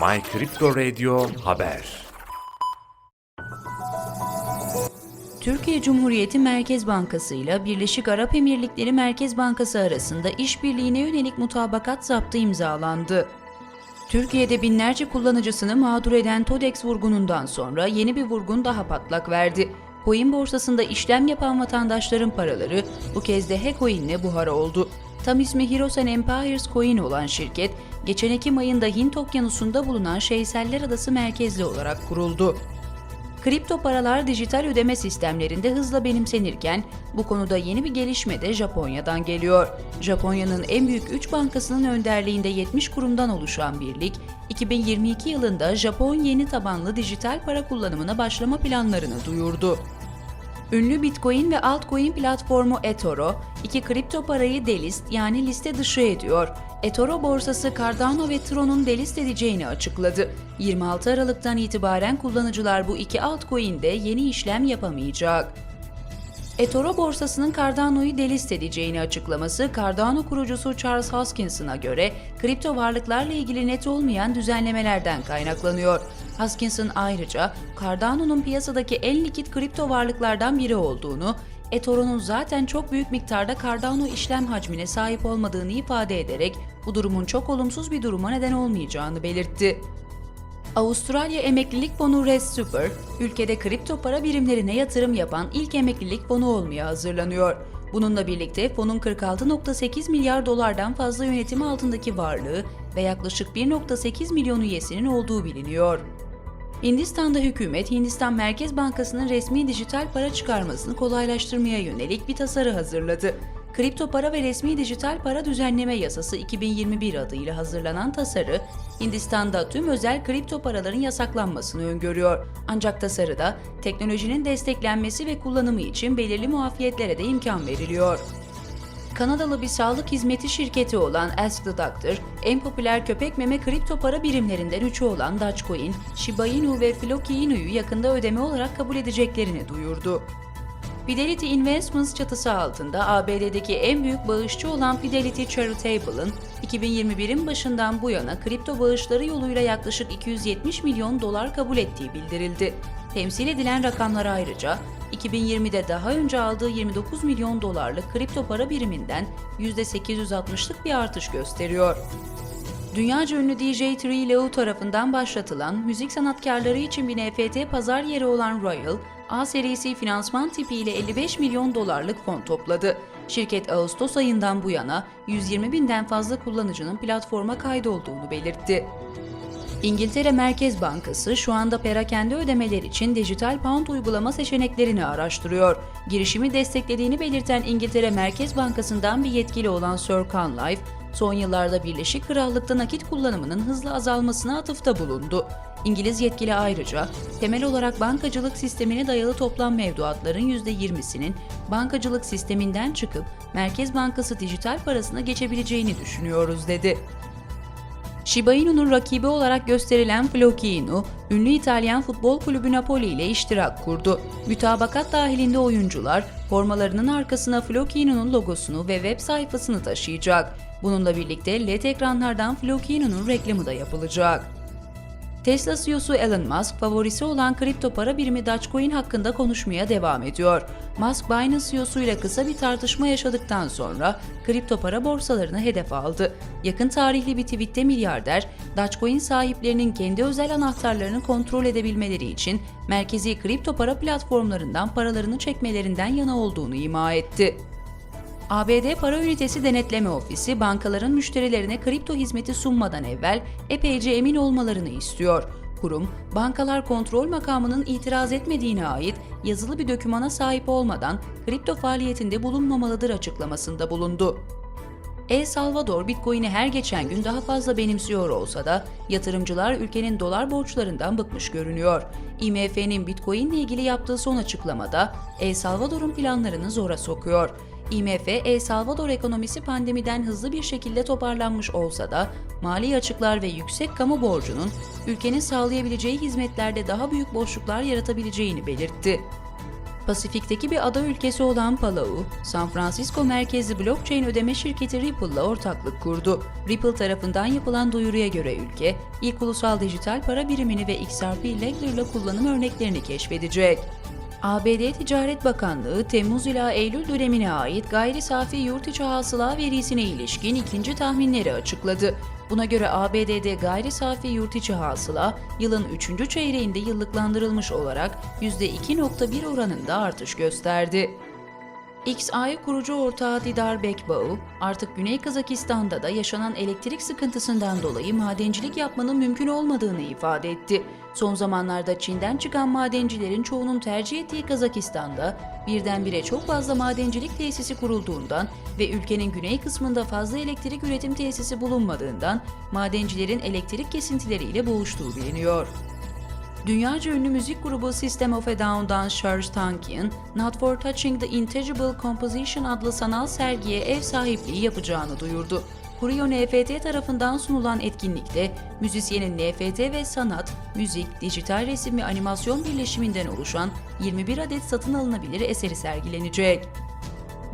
My Crypto Radio Haber Türkiye Cumhuriyeti Merkez Bankası ile Birleşik Arap Emirlikleri Merkez Bankası arasında işbirliğine yönelik mutabakat zaptı imzalandı. Türkiye'de binlerce kullanıcısını mağdur eden TODEX vurgunundan sonra yeni bir vurgun daha patlak verdi. Coin borsasında işlem yapan vatandaşların paraları bu kez de Hecoin'le buhara oldu. Tam ismi Heroes Empires Coin olan şirket, geçen Ekim ayında Hint Okyanusu'nda bulunan Şeyseller Adası merkezli olarak kuruldu. Kripto paralar dijital ödeme sistemlerinde hızla benimsenirken bu konuda yeni bir gelişme de Japonya'dan geliyor. Japonya'nın en büyük 3 bankasının önderliğinde 70 kurumdan oluşan birlik, 2022 yılında Japon yeni tabanlı dijital para kullanımına başlama planlarını duyurdu. Ünlü Bitcoin ve altcoin platformu eToro, iki kripto parayı delist yani liste dışı ediyor. eToro borsası Cardano ve Tron'un delist edeceğini açıkladı. 26 Aralık'tan itibaren kullanıcılar bu iki altcoin'de yeni işlem yapamayacak. eToro borsasının Cardano'yu delist edeceğini açıklaması, Cardano kurucusu Charles Hoskinson'a göre kripto varlıklarla ilgili net olmayan düzenlemelerden kaynaklanıyor. Hoskinson ayrıca Cardano'nun piyasadaki en likit kripto varlıklardan biri olduğunu, eToro'nun zaten çok büyük miktarda Cardano işlem hacmine sahip olmadığını ifade ederek bu durumun çok olumsuz bir duruma neden olmayacağını belirtti. Avustralya emeklilik fonu Red Super, ülkede kripto para birimlerine yatırım yapan ilk emeklilik fonu olmaya hazırlanıyor. Bununla birlikte fonun 46.8 milyar dolardan fazla yönetimi altındaki varlığı ve yaklaşık 1.8 milyon üyesinin olduğu biliniyor. Hindistan'da hükümet, Hindistan Merkez Bankası'nın resmi dijital para çıkarmasını kolaylaştırmaya yönelik bir tasarı hazırladı. Kripto para ve resmi dijital para düzenleme yasası 2021 adıyla hazırlanan tasarı, Hindistan'da tüm özel kripto paraların yasaklanmasını öngörüyor. Ancak tasarıda teknolojinin desteklenmesi ve kullanımı için belirli muafiyetlere de imkan veriliyor. Kanadalı bir sağlık hizmeti şirketi olan Ask the Doctor, en popüler köpek meme kripto para birimlerinden üçü olan Dogecoin, Shiba Inu ve Floki Inu'yu yakında ödeme olarak kabul edeceklerini duyurdu. Fidelity Investments çatısı altında ABD'deki en büyük bağışçı olan Fidelity Charitable'ın 2021'in başından bu yana kripto bağışları yoluyla yaklaşık 270 milyon dolar kabul ettiği bildirildi. Temsil edilen rakamlar ayrıca 2020'de daha önce aldığı 29 milyon dolarlık kripto para biriminden %860'lık bir artış gösteriyor. Dünyaca ünlü DJ Tree Leo tarafından başlatılan müzik sanatkarları için bir NFT pazar yeri olan Royal, A serisi finansman tipiyle 55 milyon dolarlık fon topladı. Şirket Ağustos ayından bu yana 120 binden fazla kullanıcının platforma kaydolduğunu belirtti. İngiltere Merkez Bankası şu anda perakende ödemeler için dijital pound uygulama seçeneklerini araştırıyor. Girişimi desteklediğini belirten İngiltere Merkez Bankası'ndan bir yetkili olan Sir Conlife, son yıllarda Birleşik Krallık'ta nakit kullanımının hızla azalmasına atıfta bulundu. İngiliz yetkili ayrıca, temel olarak bankacılık sistemine dayalı toplam mevduatların %20'sinin bankacılık sisteminden çıkıp Merkez Bankası dijital parasına geçebileceğini düşünüyoruz dedi. Shiba Inu'nun rakibi olarak gösterilen Floki Inu, ünlü İtalyan futbol kulübü Napoli ile iştirak kurdu. Mütabakat dahilinde oyuncular, formalarının arkasına Floki Inu'nun logosunu ve web sayfasını taşıyacak. Bununla birlikte LED ekranlardan Floki Inu'nun reklamı da yapılacak. Tesla CEO'su Elon Musk, favorisi olan kripto para birimi Dogecoin hakkında konuşmaya devam ediyor. Musk, Binance CEO'su ile kısa bir tartışma yaşadıktan sonra kripto para borsalarını hedef aldı. Yakın tarihli bir tweette milyarder, Dogecoin sahiplerinin kendi özel anahtarlarını kontrol edebilmeleri için merkezi kripto para platformlarından paralarını çekmelerinden yana olduğunu ima etti. ABD Para Ünitesi Denetleme Ofisi, bankaların müşterilerine kripto hizmeti sunmadan evvel epeyce emin olmalarını istiyor. Kurum, bankalar kontrol makamının itiraz etmediğine ait yazılı bir dokümana sahip olmadan kripto faaliyetinde bulunmamalıdır açıklamasında bulundu. El Salvador Bitcoin'i her geçen gün daha fazla benimsiyor olsa da yatırımcılar ülkenin dolar borçlarından bıkmış görünüyor. IMF'nin Bitcoin ile ilgili yaptığı son açıklamada El Salvador'un planlarını zora sokuyor. IMF, El Salvador ekonomisi pandemiden hızlı bir şekilde toparlanmış olsa da mali açıklar ve yüksek kamu borcunun ülkenin sağlayabileceği hizmetlerde daha büyük boşluklar yaratabileceğini belirtti. Pasifik'teki bir ada ülkesi olan Palau, San Francisco merkezli blockchain ödeme şirketi Ripple'la ortaklık kurdu. Ripple tarafından yapılan duyuruya göre ülke, ilk ulusal dijital para birimini ve XRP Ledger'la kullanım örneklerini keşfedecek. ABD Ticaret Bakanlığı, Temmuz ila Eylül dönemine ait gayri safi yurt içi hasıla verisine ilişkin ikinci tahminleri açıkladı. Buna göre ABD'de gayri safi yurt içi hasıla yılın 3. çeyreğinde yıllıklandırılmış olarak %2.1 oranında artış gösterdi. XAI kurucu ortağı Didar Bekbao, artık Güney Kazakistan'da da yaşanan elektrik sıkıntısından dolayı madencilik yapmanın mümkün olmadığını ifade etti. Son zamanlarda Çin'den çıkan madencilerin çoğunun tercih ettiği Kazakistan'da birdenbire çok fazla madencilik tesisi kurulduğundan ve ülkenin güney kısmında fazla elektrik üretim tesisi bulunmadığından madencilerin elektrik kesintileriyle boğuştuğu biliniyor. Dünyaca ünlü müzik grubu System of a Down'dan Serge Tankian, Not for Touching the Intangible Composition adlı sanal sergiye ev sahipliği yapacağını duyurdu. Kurio NFT tarafından sunulan etkinlikte müzisyenin NFT ve sanat, müzik, dijital resim ve animasyon birleşiminden oluşan 21 adet satın alınabilir eseri sergilenecek.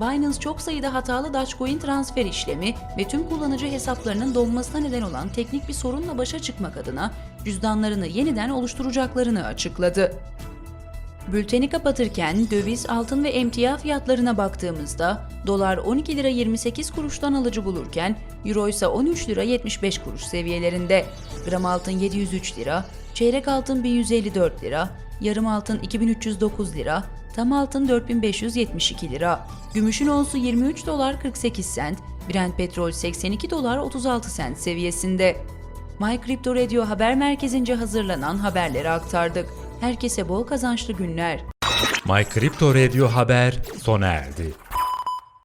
Binance çok sayıda hatalı Dogecoin transfer işlemi ve tüm kullanıcı hesaplarının donmasına neden olan teknik bir sorunla başa çıkmak adına cüzdanlarını yeniden oluşturacaklarını açıkladı. Bülteni kapatırken döviz, altın ve emtia fiyatlarına baktığımızda dolar 12 lira 28 kuruştan alıcı bulurken euro ise 13 lira 75 kuruş seviyelerinde. Gram altın 703 lira, çeyrek altın 1154 lira, yarım altın 2309 lira, tam altın 4572 lira. Gümüşün onsu 23 dolar 48 sent, Brent petrol 82 dolar 36 sent seviyesinde. My Crypto Radio haber merkezince hazırlanan haberleri aktardık. Herkese bol kazançlı günler. My Crypto Radio Haber sona erdi.